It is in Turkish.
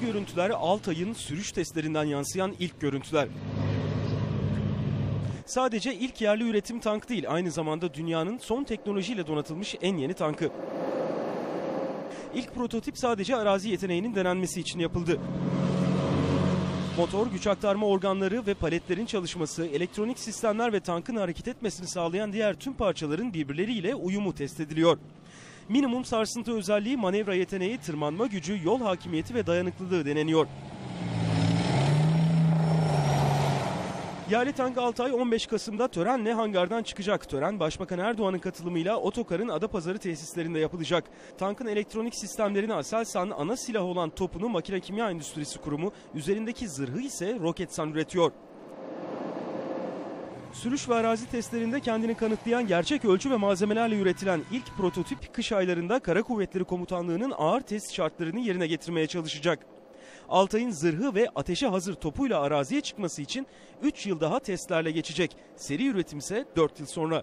Bu görüntüler Altay'ın sürüş testlerinden yansıyan ilk görüntüler. Sadece ilk yerli üretim tank değil, aynı zamanda dünyanın son teknolojiyle donatılmış en yeni tankı. İlk prototip sadece arazi yeteneğinin denenmesi için yapıldı. Motor, güç aktarma organları ve paletlerin çalışması, elektronik sistemler ve tankın hareket etmesini sağlayan diğer tüm parçaların birbirleriyle uyumu test ediliyor. Minimum sarsıntı özelliği, manevra yeteneği, tırmanma gücü, yol hakimiyeti ve dayanıklılığı deneniyor. Yerli tank Altay 15 Kasım'da törenle hangardan çıkacak. Tören Başbakan Erdoğan'ın katılımıyla Otokar'ın Adapazarı tesislerinde yapılacak. Tankın elektronik sistemlerini Aselsan ana silah olan topunu Makine Kimya Endüstrisi Kurumu, üzerindeki zırhı ise Roketsan üretiyor. Sürüş ve arazi testlerinde kendini kanıtlayan gerçek ölçü ve malzemelerle üretilen ilk prototip kış aylarında Kara Kuvvetleri Komutanlığı'nın ağır test şartlarını yerine getirmeye çalışacak. Altay'ın zırhı ve ateşe hazır topuyla araziye çıkması için 3 yıl daha testlerle geçecek. Seri üretim ise 4 yıl sonra.